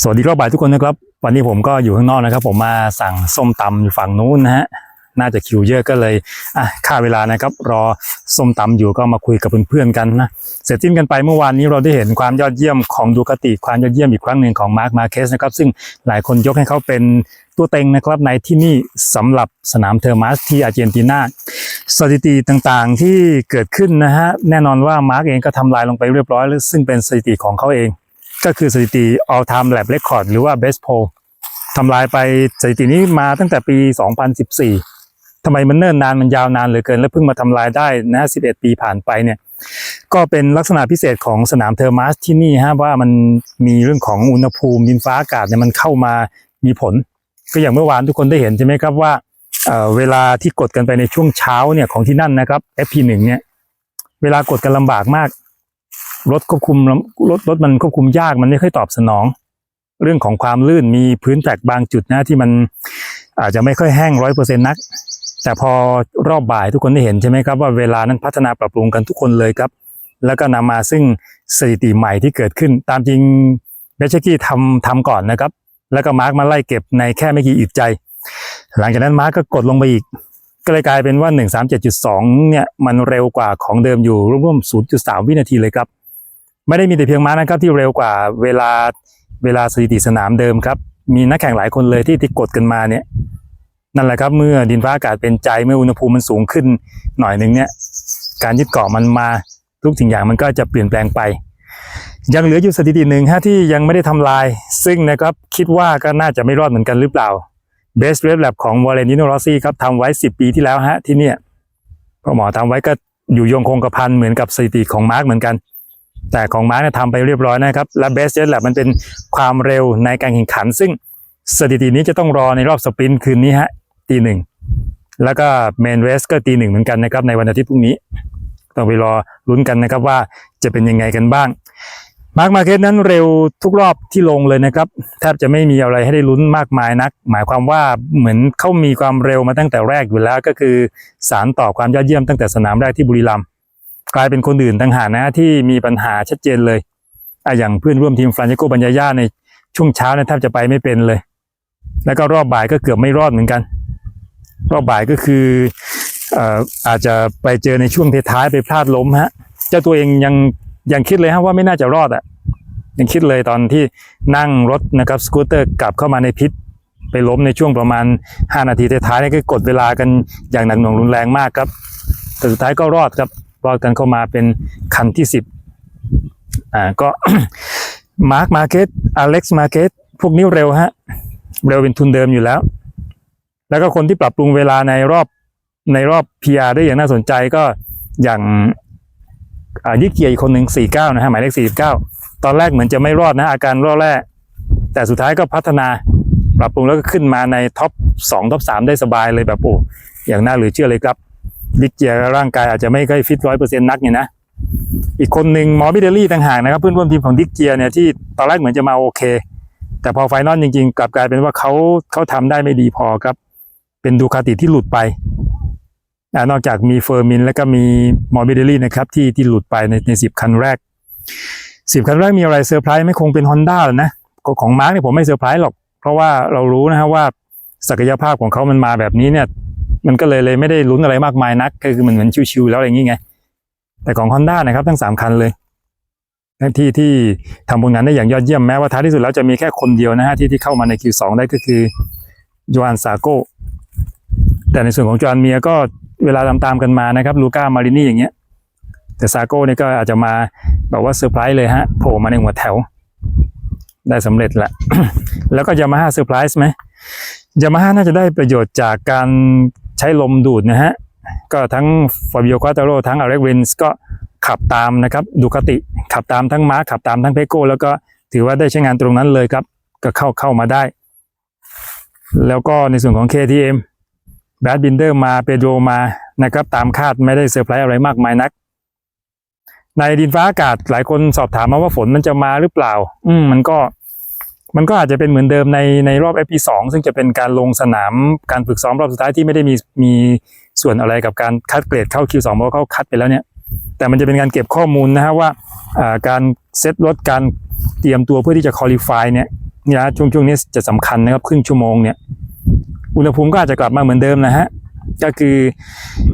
สวัสดีรอบบ่ายทุกคนนะครับ วันนี้ผมก็อยู่ข้างนอกนะครับ ผมมาสั่งส้มตำอยู่ฝั่งนู้นนะฮะน่าจะคิวเยอะก็เลยอะค่าเวลานะครับ รอส้มตำอยู่ก็มาคุยกับเพื่อนๆกันนะเสร็จสิ้นกันไปเมื่อวานนี้เราได้เห็นความยอดเยี่ยมของดูคาติความยอดเยี่ยมอีกครั้งหนึ่งของมาร์คมาเคสนะครับ ซึ่งหลายคนยกให้เขาเป็นตัวเต็งนะครับในที่นี่สำหรับสนามเทอร์มัสที่อาร์เจนตินาสถิติต่างๆที่เกิดขึ้นนะฮะแน่นอนว่ามาร์กเองก็ทำลายลงไปเรียบร้อยแล้วซึ่งเป็นสถิติของเขาเอง ก็คือสถิติ all time lab record หรือว่า best poll ทำลายไปสถิตินี้มาตั้งแต่ปี 2014 ทำไมมันเนิ่นนานมันยาวนานเหลือเกิน แล้วเพิ่งมาทำลายได้นะ 11 ปีผ่านไปเนี่ย ก็เป็นลักษณะพิเศษของสนามเทอร์มัสที่นี่ฮะว่ามันมีเรื่องของอุณหภูมิดินฟ้าอากาศเนี่ยมันเข้ามามีผล ก็อย่างเมื่อวานทุกคนได้เห็นใช่ไหมครับว่าเเวลาที่กดกันไปในช่วงเช้าเนี่ยของที่นั่นนะครับ FP1 เนี่ย เวลากดกันลำบากมาก รถควบคุมรถรถมันควบคุมยากมันไม่ค่อยตอบสนอง เรื่องของความลื่นมีพื้นแตกบางจุดนะที่มันอาจจะไม่ค่อยแห้งร้อยเปอร์เซ็นต์นัก แต่พอรอบบ่ายทุกคนได้เห็นใช่ไหมครับว่าเวลานั้นพัฒนาปรับปรุงกันทุกคนเลยครับ แล้วก็นำมาซึ่งสถิติใหม่ที่เกิดขึ้น ตามจริงเบชกี้ทำทำก่อนนะครับ แล้วก็มาร์กมาไล่เก็บในแค่ไม่กี่อึดใจ หลังจากนั้นมาร์กก็กดลงไปอีกก็เลยกลายเป็นว่า 137.2 เนี่ย มันเร็วกว่าของเดิมอยู่ร่วมๆ0.3 วินาทีเลยครับ ไม่ได้มีแต่เพียงม้านะครับที่เร็วกว่าเวลาเวลาสถิติสนามเดิมครับ มีนักแข่งหลายคนเลยที่ที่กดกันมาเนี่ยนั่นแหละครับเมื่อดินฟ้าอากาศเป็นใจเมื่ออุณหภูมิมันสูงขึ้นหน่อยหนึ่งเนี่ยการยึดเกาะมันมาทุกสิ่งอย่างมันก็จะเปลี่ยนแปลงไป ยังเหลืออยู่สถิติหนึ่งฮะที่ยังไม่ได้ทำลาย ซึ่งนะครับคิดว่าก็น่าจะไม่รอดเหมือนกันหรือเปล่า Best Rep Lab ของวอลเลนิโนรอซี่ครับทำไว้ 10 ปีที่แล้วฮะที่เนี่ยพ่อหมอทำไว้ก็อยู่ยงคงกระพันเหมือนกับสถิติของมาร์กเหมือนกัน แต่ของมาร์กเนี่ยทำไปเรียบร้อยนะครับและ Best Rep Lab มันเป็นความเร็วในการแข่งขัน ซึ่งสถิตินี้จะต้องรอในรอบสปรินต์คืนนี้ฮะตีหนึ่งแล้วก็เมนเรสก็ตีหนึ่งเหมือนกันนะครับในวันอาทิตย์พรุ่งนี้ ต้องไปรอลุ้นกันนะครับว่าจะเป็นยังไงกันบ้างมาร์กมาเก็ตนั้นเร็วทุกรอบที่ลงเลยนะครับแทบจะไม่มีอะไรให้ได้ลุ้นมากมายนัก หมายความว่าเหมือนเขามีความเร็วมาตั้งแต่แรกอยู่แล้วก็คือสารต่อความยอดเยี่ยมตั้งแต่สนามแรกที่บุรีรัมย์ กลายเป็นคนอื่นต่างหากนะที่มีปัญหาชัดเจนเลยอะอย่างเพื่อนร่วมทีมฟรานเชโกบัญญาย่าในช่วงเช้าเนี่ยแทบจะไปไม่เป็นเลย แล้วก็รอบบ่ายก็เกือบไม่รอดเหมือนกัน รอบบ่ายก็คืออาจจะไปเจอในช่วงท้ายไปพลาดล้มฮะ เจ้าตัวเองยังยังคิดเลยฮะว่าไม่น่าจะรอดอะ ยังคิดเลยตอนที่นั่งรถนะครับสกูตเตอร์กลับเข้ามาในพิษไปล้มในช่วงประมาณ 5 นาทีท้ายๆนี่ก็กดเวลากันอย่างหนักหน่วงรุนแรงมากครับแต่สุดท้ายก็รอดครับ รอดกันเข้ามาเป็นคันที่10อ่าก็มาร์คมาเก็ตอเล็กซ์มาเก็ตพวกนี้เร็วฮะ เร็วเป็นทุนเดิมอยู่แล้ว แล้วก็คนที่ปรับปรุงเวลาในรอบในรอบ PR ได้อย่างน่าสนใจก็อย่างอายิกเกียร์อีกคนหนึ่ง49 นะฮะ หมายเลข 49 ตอนแรกเหมือนจะไม่รอดนะ อาการรอดแรก แต่สุดท้ายก็พัฒนาปรับปรุงแล้วก็ขึ้นมาในท็อป 2 ท็อป 3 ได้สบายเลยแบบโอ้อย่างน่าหลือเชื่อเลยครับ ดิกเกียร์ร่างกายอาจจะไม่ค่อยฟิตร้อยเปอร์เซ็นต์นักเนี่ยนะอีกคนหนึ่งมอร์บิเดลี่ต่างหากนะครับเพื่อนร่วมทีมของดิกเกียร์เนี่ยที่ตอนแรกเหมือนจะมาโอเค แต่พอไฟนอลจริงๆ กลับกลายเป็นว่าเขาเขาทำได้ไม่ดีพอครับ เป็นดูคาติที่หลุดไปอนอกจากมีเฟอร์มิน แล้วก็มีมอร์บิเดลี่นะครับที่ที่หลุดไปในในสิบคันแรกสิบคันแรกมีอะไรเซอร์ไพรส์ไม่คงเป็นฮอนด้าหรอกนะของมาร์กเนี่ยผมไม่เซอร์ไพรส์หรอก เพราะว่าเรารู้นะฮะว่าศักยภาพของเขามันมาแบบนี้เนี่ย มันก็เลยเลยไม่ได้ลุ้นอะไรมากมายนักก็คือมันเหมือนชิวๆแล้วอะไรอย่างงี้ไง แต่ของ Honda นะครับ ทั้งสามคันเลยที่ที่ทำผลงานได้อย่างยอดเยี่ยมแม้ว่าท้ายที่สุดแล้วจะมีแค่คนเดียวนะฮะที่ที่เข้ามาใน Q2 ได้ก็คือโจอันซาโกแต่ในส่วนของจอห์นเมียก็เวลาตามๆกันมานะครับลูก้ามารินี่อย่างเงี้ย แต่ซาโก้นี่ก็อาจจะมาแบบว่าเซอร์ไพรส์เลยฮะโผล่มาในหัวแถว ได้สำเร็จแหละแล้วก็ยามาฮ่าเซอร์ไพรส์ไหมยามาฮ่าน่าจะได้ประโยชน์จากการ ใช้ลมดูดนะฮะ ก็ทั้งฟาบิโอควาตาโรทั้งอเล็กเวนส์ก็ขับตามนะครับดูคติขับตามทั้งมาขับตามทั้งเพโก้แล้วก็ถือว่าได้ใช้งานตรงนั้นเลยครับ ก็เข้าเข้ามาได้ แล้วก็ในส่วนของ KTM แบดบินเดอร์มาเปโดรมานะครับตามคาดไม่ได้เซอร์ไพรส์อะไรมากมายนัก ในดินฟ้าอากาศหลายคนสอบถามมาว่าฝนมันจะมาหรือเปล่า อืมมันก็ มันก็อาจจะเป็นเหมือนเดิมในในรอบ FP2 ซึ่งจะเป็นการลงสนามการฝึกซ้อมรอบสุดท้ายที่ไม่ได้มีมีส่วนอะไรกับการคัดเกรดเข้า Q2 เพราะเขาคัดไปแล้วเนี่ย แต่มันจะเป็นการเก็บข้อมูลนะฮะว่าอ่าการเซตรถการเตรียมตัวเพื่อที่จะคอลี่ฟายเนี่ยเนี่ยช่วงช่วงนี้จะสำคัญนะครับครึ่งชั่วโมงเนี่ยอุณหภูมิก็อาจจะกลับมาเหมือนเดิมนะฮะก็คือ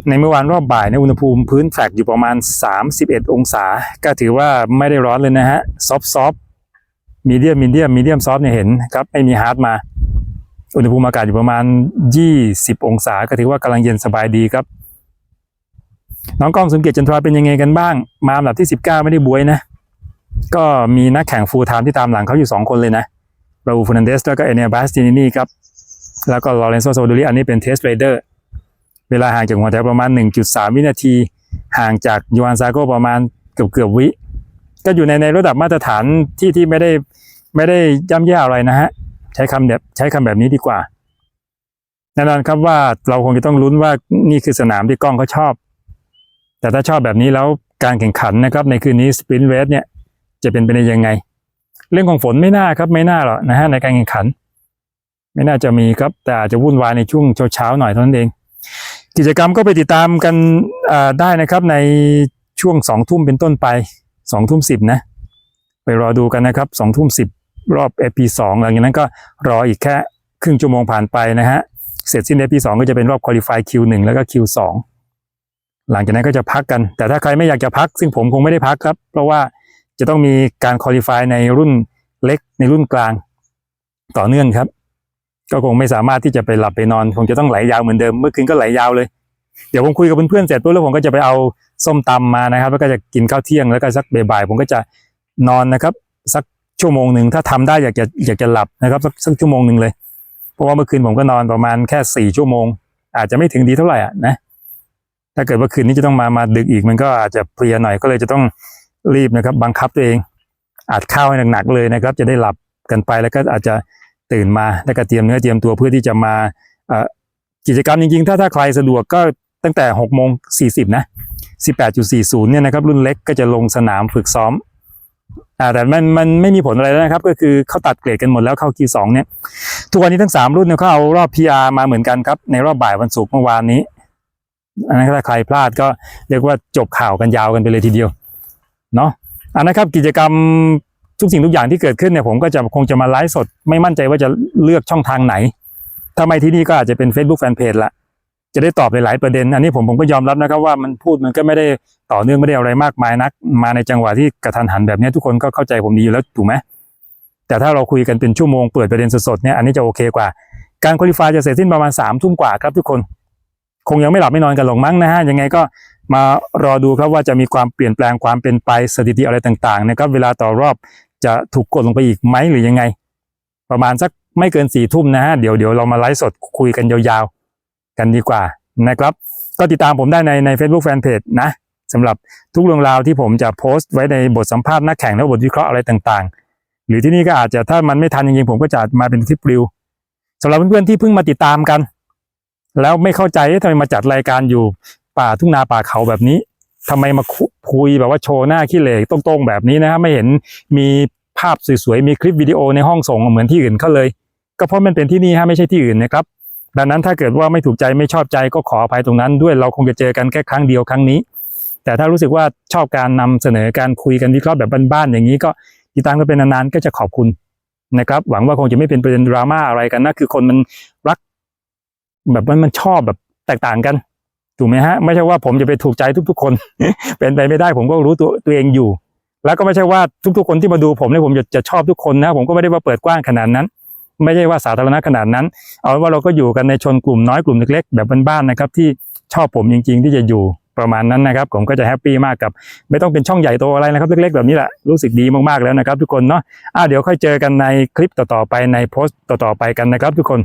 ในเมื่อวานรอบบ่ายเนี่ยอุณหภูมิพื้นแฟกอยู่ประมาณ 31 องศา ก็ถือว่าไม่ได้ร้อนเลยนะฮะซอฟซอฟ มีเดียมมีเดียมมีเดียมซอฟเนี่ยเห็นครับไม่มีฮาร์ดมาอุณหภูมิอากาศอยู่ประมาณ 20 องศา ก็ถือว่ากำลังเย็นสบายดีครับ น้องกล้องสมเกียรติจันทราเป็นยังไงกันบ้าง มาอันดับที่ 19 ไม่ได้บวยนะ ก็มีนักแข่งฟูลไทม์ที่ตามหลังเขาอยู่ 2 คนเลยนะบราอูฟนันเดสแล้วก็เอเนียบาสตินินี่ครับ แล้วก็ลอเรนโซโซดูริอันนี้เป็นเทสเรเดอร์ เวลาห่างจากหัวแถวประมาณ 1.3 วินาที ห่างจากยูอันซาโกประมาณเกือบเกือบวิ ก็อยู่ในในระดับมาตรฐานที่ที่ไม่ได้ไม่ได้ย่ำแย่อะไรนะฮะใช้คำแบบใช้คำแบบนี้ดีกว่าแน่นอนครับว่าเราคงจะต้องลุ้นว่านี่คือสนามที่กล้องเขาชอบ แต่ถ้าชอบแบบนี้แล้วการแข่งขันนะครับในคืนนี้สปรินต์เรสเนี่ยจะเป็นไปได้ยังไง เรื่องของฝนไม่น่าครับไม่น่าหรอกนะฮะในการแข่งขัน ไม่น่าจะมีครับแต่อาจจะวุ่นวายในช่วงเช้าๆหน่อยเท่านั้นเอง กิจกรรมก็ไปติดตามกันได้นะครับในช่วงสองทุ่มเป็นต้นไป สองทุ่มสิบนะ ไปรอดูกันนะครับสองทุ่มสิบรอบ EP สองหลังจากนั้นก็รออีกแค่ครึ่งชั่วโมงผ่านไปนะฮะ เสร็จสิ้น EP สองก็จะเป็นรอบ Qualify Q1 แล้วก็ Q2 หลังจากนั้นก็จะพักกัน แต่ถ้าใครไม่อยากจะพัก ซึ่งผมคงไม่ได้พักครับ เพราะว่าจะต้องมีการคุริฟายในรุ่นเล็กในรุ่นกลาง ต่อเนื่องครับ ก็คงไม่สามารถที่จะไปหลับไปนอน คงจะต้องไหลยาวเหมือนเดิม เมื่อคืนก็ไหลยาวเลย เดี๋ยวผมคุยกับเพื่อนๆเสร็จปุ๊บแล้วผมก็จะไปเอา ส้มตำมานะครับ แล้วก็จะกินข้าวเที่ยงแล้วก็สักบ่ายๆผมก็จะนอนนะครับ สักชั่วโมงหนึ่งถ้าทำได้อยากจะอยากจะหลับนะครับ สักสักชั่วโมงหนึ่งเลย เพราะว่าเมื่อคืนผมก็นอนประมาณแค่สี่ชั่วโมง อาจจะไม่ถึงดีเท่าไหร่อะนะถ้าเกิดว่าคืนนี้จะต้องมามาดึกอีกมันก็อาจจะเพลียหน่อยก็เลยจะต้องรีบนะครับ บังคับตัวเองอัดข้าวให้หนักๆเลยนะครับ จะได้หลับกันไปแล้วก็อาจจะตื่นมาแล้วก็เตรียมเนื้อเตรียมตัวเพื่อที่จะมากิจกรรมจริงๆ ถ้าถ้าใครสะดวกก็ตั้งแต่หกโมงสี่สิบนะ สิบแปดจุดสี่ศูนย์เนี่ยนะครับรุ่นเล็กก็จะลงสนามฝึกซ้อมอ่าแต่มันมันไม่มีผลอะไรแล้วนะครับ ก็คือเขาตัดเกรดกันหมดแล้วเข้า Q2 เนี่ย ทุกวันนี้ทั้งสามรุ่นเนี่ยเขาเอารอบ PR มาเหมือนกันครับ ในรอบบ่ายวันศุกร์เมื่อวานนี้อันนั้นถ้าใครพลาดก็เรียกว่าจบข่าวกันยาวกันไปเลยทีเดียวเนาะอันนะครับกิจกรรมทุกสิ่งทุกอย่างที่เกิดขึ้นเนี่ยผมก็จะคงจะมาไลฟ์สด ไม่มั่นใจว่าจะเลือกช่องทางไหน ถ้าไม่ที่นี่ก็อาจจะเป็น Facebook Fanpage ละ จะได้ตอบหลายประเด็น อันนี้ผมผมก็ยอมรับนะครับว่ามันพูดมันก็ไม่ได้ต่อเนื่องไม่ได้อะไรมากมายนัก มาในจังหวะที่กระทันหันแบบนี้ทุกคนก็เข้าใจผมดีอยู่แล้วถูกไหมแต่ถ้าเราคุยกันเป็นชั่วโมงเปิดประเด็นสดๆเนี่ยอันนี้จะโอเคกว่า การคุริฟายจะเสร็จสิ้นประมาณสามทุ่มกว่าครับทุกคน คงยังไม่หลับไม่นอนกันหรอกมั้งนะฮะยังไงก็มารอดูครับว่าจะมีความเปลี่ยนแปลงความเป็นไปสถิติอะไรต่างๆนะครับเวลาต่อรอบจะถูกกดลงไปอีกไหมหรือยังไง ประมาณสักไม่เกินสี่ทุ่มนะฮะเดี๋ยวเดี๋ยวเรามาไลฟ์สดคุยกันยาว กันดีกว่านะครับ ก็ติดตามผมได้ในใน Facebook Fanpage นะสำหรับทุกเรื่องราวที่ผมจะโพสต์ไว้ในบทสัมภาษณ์นักแข่งและบทวิเคราะห์อะไรต่างๆ หรือที่นี่ก็อาจจะถ้ามันไม่ทันจริงๆผมก็จะมาเป็นคลิปรีวสำหรับเพื่อนๆที่เพิ่งมาติดตามกัน แล้วไม่เข้าใจทำไมมาจัดรายการอยู่ป่าทุ่งนาป่าเขาแบบนี้ทำไมมาคุยแบบว่าโชว์หน้าขี้เหร่ตรงๆแบบนี้นะฮะไม่เห็นมีภาพสวยๆมีคลิปวิดีโอในห้องส่งเหมือนที่อื่นเขาเลย ก็เพราะมันเป็นที่นี่ฮะไม่ใช่ที่อื่นนะครับ ดังนั้นถ้าเกิดว่าไม่ถูกใจไม่ชอบใจก็ขออภัยตรงนั้น ด้วยเราคงจะเจอกันแค่ครั้งเดียวครั้งนี้ แต่ถ้ารู้สึกว่าชอบการนำเสนอการคุยกันวิเคราะห์แบบบ้านๆอย่างนี้ก็ติดตามกันเป็นนานๆก็จะขอบคุณนะครับ หวังว่าคงจะไม่เป็นประเด็นดราม่าอะไรกันนะคือคนมันรัก แบบมันมันชอบแบบแตกต่างกันถูกไหมฮะไม่ใช่ว่าผมจะไปถูกใจทุกๆคน เป็นไปไม่ได้ผมก็รู้ตัวตัวเองอยู่ แล้วก็ไม่ใช่ว่าทุกๆคนที่มาดูผมเนี่ยผมจะจะชอบทุกคนนะ ผมก็ไม่ได้ว่าเปิดกว้างขนาดนั้น ไม่ใช่ว่าสาธารณะขนาดนั้น เอาว่าเราก็อยู่กันในชนกลุ่มน้อยกลุ่มเล็กๆแบบบ้านๆนะครับ ที่ชอบผมจริง ๆ ที่จะอยู่ประมาณนั้นนะครับ ผมก็จะแฮปปี้มากกับ ไม่ต้องเป็นช่องใหญ่โตอะไรนะครับ เล็กๆแบบนี้แหละรู้สึกดีมากๆแล้วนะครับ ทุกคนเนาะอะเดี๋ยวค่อยเจอกันในคลิปต่อๆไปในโพสต์ต่อๆไปกันนะครับ ทุกคน